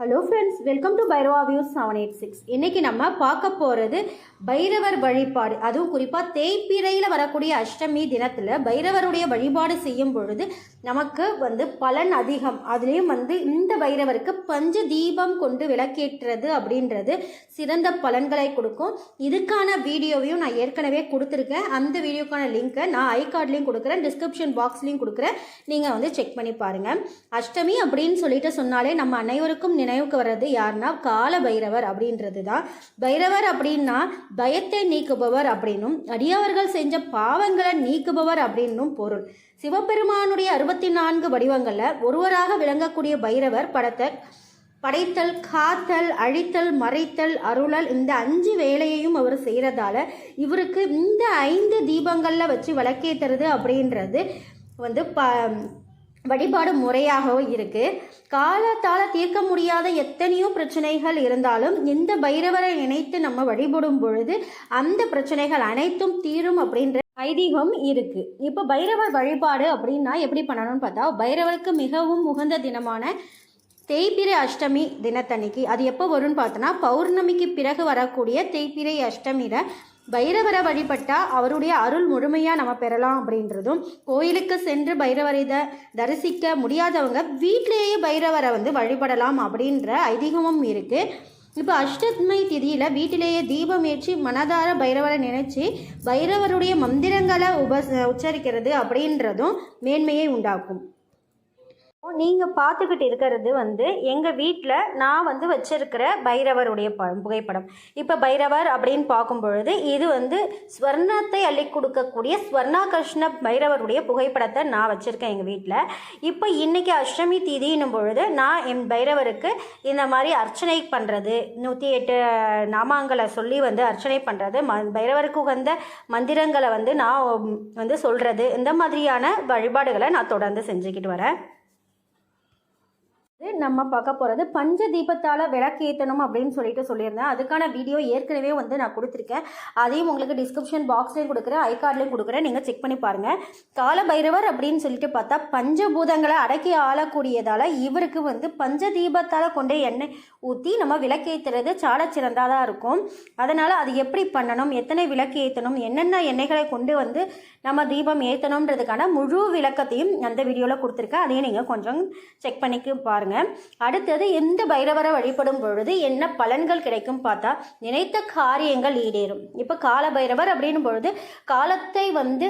Hello friends welcome to Bhairava views seven eight six இன்றைக்கி நம்ம பார்க்க போகிறது பைரவர் வழிபாடு. அதுவும் குறிப்பாக தேய்பிறையில் வரக்கூடிய அஷ்டமி தினத்தில் பைரவருடைய வழிபாடு செய்யும் பொழுது நமக்கு வந்து பலன் அதிகம். அதுலேயும் வந்து இந்த பைரவருக்கு பஞ்ச தீபம் கொண்டு விளக்கேற்றுறது அப்படின்றது சிறந்த பலன்களை கொடுக்கும். இதுக்கான வீடியோவையும் நான் ஏற்கனவே கொடுத்துருக்கேன். அந்த வீடியோக்கான லிங்க்கை நான் ஐ கார்ட்லேயும் கொடுக்குறேன். டிஸ்கிரிப்ஷன் பாக்ஸ்லேயும் கொடுக்குறேன். நீங்கள் வந்து செக் பண்ணி பாருங்கள் அஷ்டமி அப்படின்னு சொல்லிட்டு சொன்னாலே நம்ம அனைவருக்கும் நினைவுக்கு வர்றது யாருன்னா கால பைரவர் அப்படின்றது தான் பைரவர் அப்படின்னா பயத்தை நீக்குபவர் அப்படின்னும் அடியவர்கள் செஞ்ச பாவங்களை நீக்குபவர் அப்படின்னும் பொருள். சிவபெருமானுடைய அறுபத்தி நான்கு வடிவங்களில் ஒருவராக விளங்கக்கூடிய பைரவர் படத்தை படைத்தல் காத்தல் அழித்தல் மறைத்தல் அருளல் இந்த அஞ்சு வேலையையும் அவர் செய்கிறதால இவருக்கு இந்த ஐந்து தீபங்களில் வச்சு விளக்கேற்றுறது அப்படின்றது வந்து ப வழிபாடு முறையாகவும் இருக்குது காலத்தால் தீர்க்க முடியாத எத்தனையோ பிரச்சனைகள் இருந்தாலும் இந்த பைரவரை நினைத்து நம்ம வழிபடும் பொழுது அந்த பிரச்சனைகள் அனைத்தும் தீரும் அப்படின்ற ஐதீகம் இருக்கு. இப்போ பைரவர் வழிபாடு அப்படின்னா எப்படி பண்ணணும்னு பார்த்தா பைரவருக்கு மிகவும் உகந்த தினமான தேய்பிரை அஷ்டமி தினத்தன்னைக்கு. அது எப்போ வரும்னு பார்த்தோன்னா பௌர்ணமிக்கு பிறகு வரக்கூடிய தேய்பிரை அஷ்டமியில் பைரவரை வழிபட்டால் அவருடைய அருள் முழுமையாக நம்ம பெறலாம் அப்படின்றதும் கோயிலுக்கு சென்று பைரவரை த தரிசிக்க முடியாதவங்க வீட்டிலேயே பைரவரை வந்து வழிபடலாம் அப்படின்ற ஐதீகமும் இருக்குது இப்போ அஷ்டத்மை திதியில் வீட்டிலேயே தீபம் ஏற்றி மனதார பைரவரை நினைச்சு பைரவருடைய மந்திரங்களை உப உச்சரிக்கிறது அப்படின்றதும் மேன்மையை உண்டாக்கும். நீங்கள் பார்த்துக்கிட்டு இருக்கிறது வந்து எங்கள் வீட்டில் நான் வந்து வச்சிருக்கிற பைரவருடைய படம் புகைப்படம். இப்போ பைரவர் அப்படின்னு பார்க்கும் பொழுது இது வந்து ஸ்வர்ணத்தை அள்ளி கொடுக்கக்கூடிய ஸ்வர்ணாகிருஷ்ண பைரவருடைய புகைப்படத்தை நான் வச்சுருக்கேன் எங்கள் வீட்டில் இப்போ இன்றைக்கி அஷ்டமி தீதின்னும் பொழுது நான் என் பைரவருக்கு இந்த மாதிரி அர்ச்சனை பண்ணுறது நூற்றி எட்டு நாமாங்களை சொல்லி வந்து அர்ச்சனை பண்ணுறது ம பைரவருக்கு உகந்த மந்திரங்களை வந்து நான் வந்து சொல்கிறது இந்த மாதிரியான வழிபாடுகளை நான் தொடர்ந்து செஞ்சுக்கிட்டு வரேன். நம்ம பார்க்க போகிறது பஞ்ச தீபத்தால் விளக்கேற்றணும் அப்படின்னு சொல்லிட்டு சொல்லியிருந்தேன். அதுக்கான வீடியோ ஏற்கனவே வந்து நான் கொடுத்துருக்கேன். அதையும் உங்களுக்கு டிஸ்கிரிப்ஷன் பாக்ஸ்லேயும் கொடுக்குறேன் ஐ கார்ட்லேயும் கொடுக்குறேன். நீங்கள் செக் பண்ணி பாருங்கள் காலபைரவர் அப்படின்னு சொல்லிட்டு பார்த்தா பஞ்சபூதங்களை அடக்கி ஆளக்கூடியதால் இவருக்கு வந்து பஞ்ச தீபத்தால் கொண்டு எண்ணெய் ஊற்றி நம்ம விளக்கேற்றுறது சால தான் இருக்கும். அதனால் அது எப்படி பண்ணணும் எத்தனை விளக்கு ஏற்றணும் என்னென்ன எண்ணெய்களை கொண்டு வந்து நம்ம தீபம் ஏற்றணுன்றதுக்கான முழு விளக்கத்தையும் அந்த வீடியோவில் கொடுத்துருக்கேன். அதையும் நீங்கள் கொஞ்சம் செக் பண்ணிக்க பாருங்கள் அடுத்தது இந்த பைரவரை வழிபடும் பொழுது என்ன பலன்கள் கிடைக்கும் பார்த்தா நினைத்த காரியங்கள் ஈடேறும். இப்போ கால பைரவர் அப்படின்னும் பொழுது காலத்தை வந்து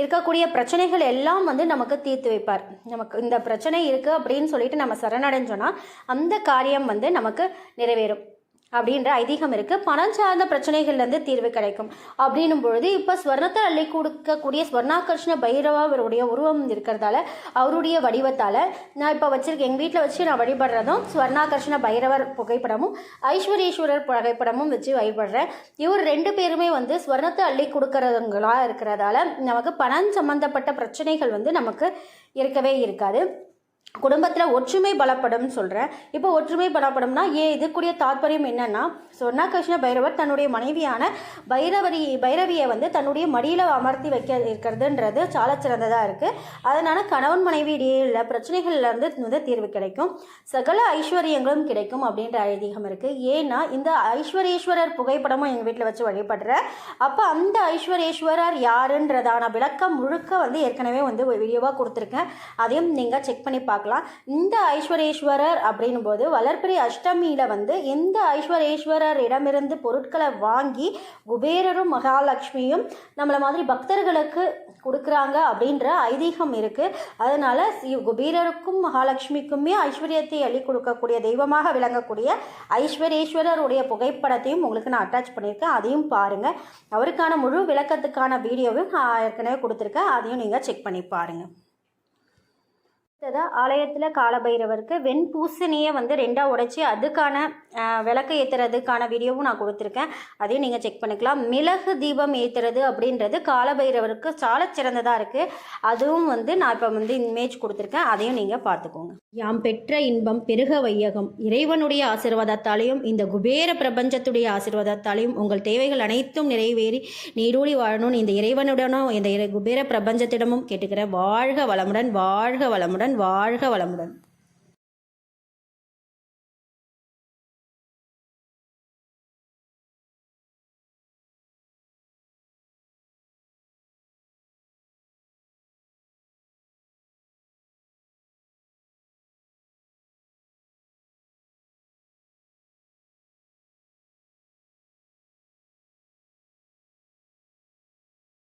இருக்கக்கூடிய பிரச்சனைகள் எல்லாம் வந்து நமக்கு தீர்த்து வைப்பார். நமக்கு இந்த பிரச்சனை இருக்குது அப்படின்னு சொல்லிட்டு நம்ம சரணடைஞ்சோன்னா அந்த காரியம் வந்து நமக்கு நிறைவேறும். அப்படின்ற ஐதீகம் இருக்குது பணம் சார்ந்த பிரச்சனைகள்லேருந்து தீர்வு கிடைக்கும். அப்படின்னும் பொழுது இப்போ ஸ்வர்ணத்தை அள்ளி கொடுக்கக்கூடிய ஸ்வர்ணாகர்ஷ்ண பைரவாவருடைய உருவம் இருக்கிறதால அவருடைய வடிவத்தால் நான் இப்போ வச்சுருக்கேன் எங்கள் வீட்டில் வச்சு நான் வழிபடுறதும் ஸ்வர்ணாகர்ஷ்ண பைரவர் புகைப்படமும் ஐஸ்வரீஸ்வரர் புகைப்படமும் வச்சு வழிபடுறேன். இவர் ரெண்டு பேருமே வந்து ஸ்வர்ணத்தை அள்ளி கொடுக்கறவங்களா இருக்கிறதால நமக்கு பணம் சம்மந்தப்பட்ட பிரச்சனைகள் வந்து நமக்கு இருக்கவே இருக்காது. குடும்பத்தில் ஒற்றுமை பலப்படும்னு சொல்கிறேன் இப்போ ஒற்றுமை பலப்படும்னா ஏன் இதுக்குரிய தாற்பயம் என்னன்னா சொர்ணாகிருஷ்ண பைரவர் தன்னுடைய மனைவியான பைரவரி பைரவியை வந்து தன்னுடைய மடியில் அமர்த்தி வைக்க இருக்கிறதுன்றது சால சிறந்ததாக இருக்குது அதனால் கணவன் மனைவி இடையே உள்ள பிரச்சனைகள்லேருந்து வந்து தீர்வு கிடைக்கும். சகல ஐஸ்வர்யங்களும் கிடைக்கும் அப்படின்ற ஐதீகம் இருக்குது ஏன்னா இந்த ஐஸ்வரேஸ்வரர் புகைப்படமும் எங்கள் வீட்டில் வச்சு வழிபடுறேன் அப்போ அந்த ஐஸ்வரேஸ்வரர் யாருன்றதான விளக்கம் முழுக்க வந்து ஏற்கனவே வந்து வீடியோவாக கொடுத்துருக்கேன். அதையும் நீங்கள் செக் பண்ணி பார்க்கலாம். இந்த ஐஸ்வரேஸ்வரர் அப்படின்னும் போது வளர்பிறை அஷ்டமியில் வந்து எந்த ஐஸ்வரேஸ்வரர் இடமிருந்து பொருட்களை வாங்கி குபேரரும் மகாலட்சுமியும் நம்மளை மாதிரி பக்தர்களுக்கு கொடுக்குறாங்க அப்படின்ற ஐதீகம் இருக்குது அதனால் குபீரருக்கும் மகாலட்சுமிக்குமே ஐஸ்வர்யத்தை அள்ளி கொடுக்கக்கூடிய தெய்வமாக விளங்கக்கூடிய ஐஸ்வரேஸ்வரருடைய புகைப்படத்தையும் உங்களுக்கு நான் அட்டாச் பண்ணியிருக்கேன். அதையும் பாருங்கள் அவருக்கான முழு விளக்கத்துக்கான வீடியோவும் நான் ஏற்கனவே கொடுத்துருக்கேன். அதையும் நீங்கள் செக் பண்ணி பாருங்கள் அடுத்ததாக ஆலயத்தில் காலபைரவருக்கு வெண் பூசணியை வந்து ரெண்டாக உடைச்சி அதுக்கான விளக்கு ஏற்றுறதுக்கான வீடியோவும் நான் கொடுத்துருக்கேன். அதையும் நீங்கள் செக் பண்ணிக்கலாம். மிளகு தீபம் ஏற்றுறது அப்படின்றது காலபைரவருக்கு சால சிறந்ததாக இருக்குது அதுவும் வந்து நான் இப்போ வந்து இமேஜ் கொடுத்துருக்கேன். அதையும் நீங்கள் பார்த்துக்கோங்க. யாம் பெற்ற இன்பம் பெருக வையகம். இறைவனுடைய ஆசீர்வாதத்தாலையும் இந்த குபேர பிரபஞ்சத்துடைய ஆசீர்வாதத்தாலையும் உங்கள் தேவைகள் அனைத்தும் நிறைவேறி நீடூழி வாழணும்னு இந்த இறைவனுடனும் இந்த இறை- குபேர பிரபஞ்சத்திடமும் கேட்டுக்கிறேன் வாழ்க வளமுடன் வாழ்க வளமுடன் வாழ்க வளமுடன்.